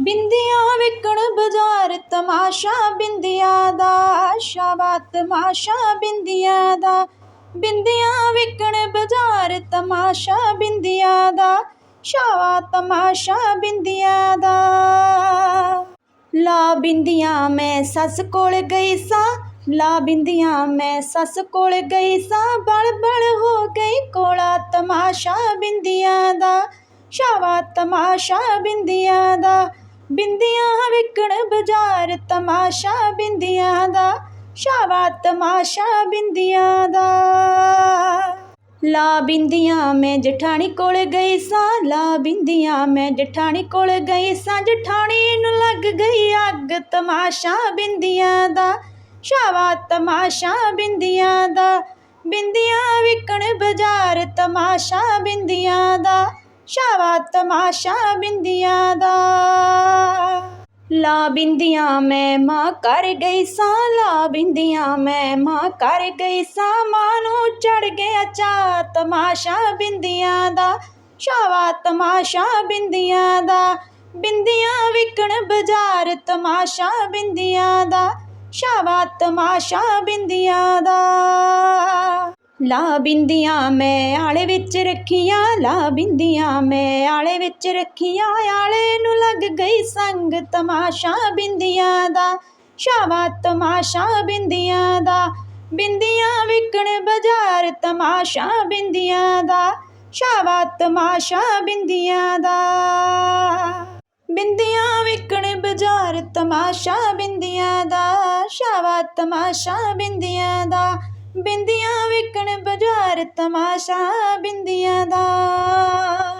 ਬਿੰਦੀਆਂ ਵਿਕਣ ਬਾਜ਼ਾਰ ਤਮਾਸ਼ਾ ਬਿੰਦੀਆਂ ਦਾ ਸ਼ਾਵਾ ਤਮਾਸ਼ਾ ਬਿੰਦੀਆਂ ਦਾ। ਬਿੰਦੀਆਂ ਵਿਕਣ ਬਾਜ਼ਾਰ ਤਮਾਸ਼ਾ ਬਿੰਦੀਆਂ ਦਾ ਸ਼ਾਵਾ ਤਮਾਸ਼ਾ ਬਿੰਦੀਆਂ ਦਾ। ਲਾ ਬਿੰਦੀਆਂ ਮੈਂ ਸੱਸ ਕੋਲ ਗਈ ਸਾਂ, ਲਾ ਬਿੰਦੀਆਂ ਮੈਂ ਸੱਸ ਕੋਲ ਗਈ ਸਾਂ, ਬਲ ਬਲ ਹੋ ਗਈ ਕੋਲਾ ਤਮਾਸ਼ਾ ਬਿੰਦੀਆਂ ਦਾ ਸ਼ਾਵਾ ਤਮਾਸ਼ਾ ਬਿੰਦੀਆਂ ਦਾ। ਬਿੰਦੀਆਂ ਵਿਕਣ ਬਾਜ਼ਾਰ ਤਮਾਸ਼ਾ ਬਿੰਦੀਆਂ ਦਾ, ਸ਼ਾਵਾ ਤਮਾਸ਼ਾ ਬਿੰਦੀਆਂ ਦਾ। ਲਾ ਬਿੰਦੀਆਂ ਮੈਂ ਜਠਾਣੀ ਕੋਲ ਗਈ ਸਾਂ, ਲਾ ਬਿੰਦੀਆਂ ਮੈਂ ਜਠਾਣੀ ਕੋਲ ਗਈ ਸਾਂ, ਜਠਾਣੀ ਨੂੰ ਲੱਗ ਗਈ ਅੱਗ ਤਮਾਸ਼ਾ ਬਿੰਦੀਆਂ ਦਾ, ਸ਼ਾਵਾ ਤਮਾਸ਼ਾ ਬਿੰਦੀਆਂ ਦਾ। ਬਿੰਦੀਆਂ ਵਿਕਣ ਬਾਜ਼ਾਰ ਤਮਾਸ਼ਾ ਬਿੰਦੀਆਂ ਦਾ, ਸ਼ਾਵਾ ਤਮਾਸ਼ਾ ਬਿੰਦੀਆਂ ਦਾ। ਲਾ ਬਿੰਦੀਆਂ ਮੈਂ ਮਾਂ ਕਰ ਗਈ ਸਾਂ, ਲਾ ਬਿੰਦੀਆਂ ਮੈਂ ਮਾਂ ਕਰ ਗਈ ਸਾਂ। ਮਾਂ ਨੂੰ ਚੜ ਗਿਆ ਚਾ ਤਮਾਸ਼ਾ ਬਿੰਦੀਆਂ ਦਾ ਸ਼ਾਵਾ ਤਮਾਸ਼ਾ ਬਿੰਦੀਆਂ ਦਾ। ਬਿੰਦੀਆਂ ਵਿਕਣ ਬਾਜ਼ਾਰ ਤਮਾਸ਼ਾ ਬਿੰਦੀਆਂ ਦਾ ਸ਼ਾਵਾ ਤਮਾਸ਼ਾ ਬਿੰਦੀਆਂ ਦਾ। ਲਾ ਬਿੰਦੀਆਂ ਮੈਂ ਆਲੇ ਵਿੱਚ ਰੱਖੀਆਂ ਲਾ ਬਿੰਦੀਆਂ ਮੈਂ ਆਲੇ ਵਿੱਚ ਰੱਖੀਆਂ, ਆਲੇ ਨੂੰ ਲੱਗ ਗਈ ਸੰਗ ਤਮਾਸ਼ਾ ਬਿੰਦੀਆਂ ਦਾ ਸ਼ਾਵਾ ਤਮਾਸ਼ਾ ਬਿੰਦੀਆਂ ਦਾ, ਬਿੰਦੀਆਂ ਵਿਕਣ ਬਾਜ਼ਾਰ ਤਮਾਸ਼ਾ ਬਿੰਦੀਆਂ ਦਾ ਸ਼ਾਵਾ ਤਮਾਸ਼ਾ ਬਿੰਦੀਆਂ ਦਾ। ਬਿੰਦੀਆਂ ਵਿਕਣ ਬਾਜ਼ਾਰ ਤਮਾਸ਼ਾ ਬਿੰਦੀਆਂ ਦਾ ਸ਼ਾਵਾ ਤਮਾਸ਼ਾ ਬਿੰਦੀਆਂ ਦਾ ਬਿੰਦੀਆਂ ਵਿਕਣ ਬਾਜ਼ਾਰ ਤਮਾਸ਼ਾ ਬਿੰਦੀਆਂ ਦਾ।